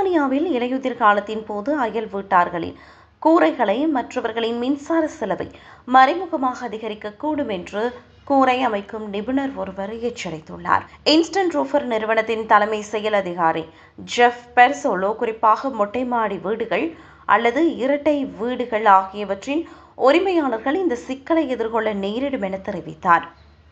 இந்தியாவில் இலையுதிர் காலத்தின் போது அயல் வீட்டார்களின் கூரைகளை மற்றவர்களின் மின்சார செலவை மறைமுகமாக அதிகரிக்கக்கூடும் என்று கூரை அமைக்கும் நிபுணர் ஒருவர் எச்சரித்துள்ளார். இன்ஸ்டன்ட் ரூஃபர் நிறுவனத்தின் தலைமை செயல் அதிகாரி ஜெஃப் பெர்சோலோ குறிப்பாக மொட்டை மாடி வீடுகள் அல்லது இரட்டை வீடுகள் ஆகியவற்றின் உரிமையாளர்கள் இந்த சிக்கலை எதிர்கொள்ள நேரிடும் என தெரிவித்தார்.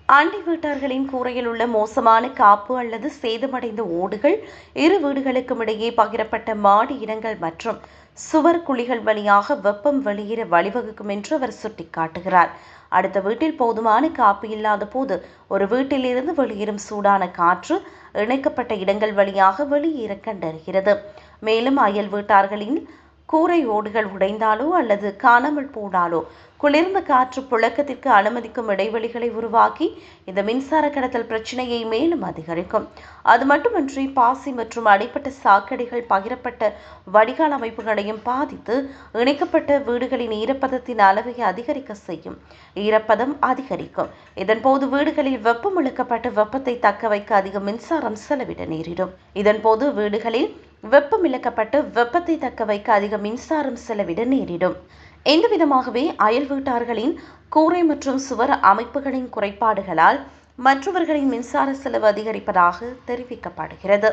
அண்டை வீட்டார்களின் கூரையில் உள்ள மோசமான காப்பு அல்லது சேதமடைந்த ஓடுகள் இரு வீடுகளுக்கும் இடையே பகிரப்பட்ட மாடி இடங்கள் மற்றும் சுவர் குழிகள் வழியாக வெப்பம் வெளியேற வழிவகுக்கும் என்று அவர் சுட்டிக்காட்டுகிறார். அடுத்த வீட்டில் போதுமான காப்பு இல்லாத போது ஒரு வீட்டிலிருந்து வெளியேறும் சூடான காற்று இணைக்கப்பட்ட இடங்கள் வழியாக வெளியேற கண்டறிகிறது. மேலும் அயல் வீட்டார்களின் கூரை ஓடுகள் உடைந்தாலோ அல்லது காணாமல் போனாலோ குளிர்ந்த காற்று புழக்கத்திற்கு அனுமதிக்கும் இடைவெளிகளை உருவாக்கி இந்த மின்சார கடத்தல் பிரச்சனையை மேலும் அதிகரிக்கும். அது மட்டுமன்றி பாசி மற்றும் அடிப்பட்ட சாக்கடைகள் பகிரப்பட்ட வடிகால் அமைப்புகளையும் பாதித்து இணைக்கப்பட்ட வீடுகளின் ஈரப்பதத்தின் அளவை அதிகரிக்க செய்யும். ஈரப்பதம் அதிகரிக்கும். இதன்போது வீடுகளில் வெப்பம் இழுக்கப்பட்டு வெப்பத்தை தக்க வைக்க அதிக மின்சாரம் செலவிட நேரிடும். இதன்போது வீடுகளில் வெப்பம் இழக்கப்பட்டு வெப்பத்தை தக்க வைக்க அதிக மின்சாரம் செலவிட நேரிடும். இந்த விதமாகவே அயல் வீட்டார்களின் கூரை மற்றும் சுவர் அமைப்புகளின் குறைபாடுகளால் மற்றவர்களின் மின்சார செலவு அதிகரிப்பதாக தெரிவிக்கப்படுகிறது.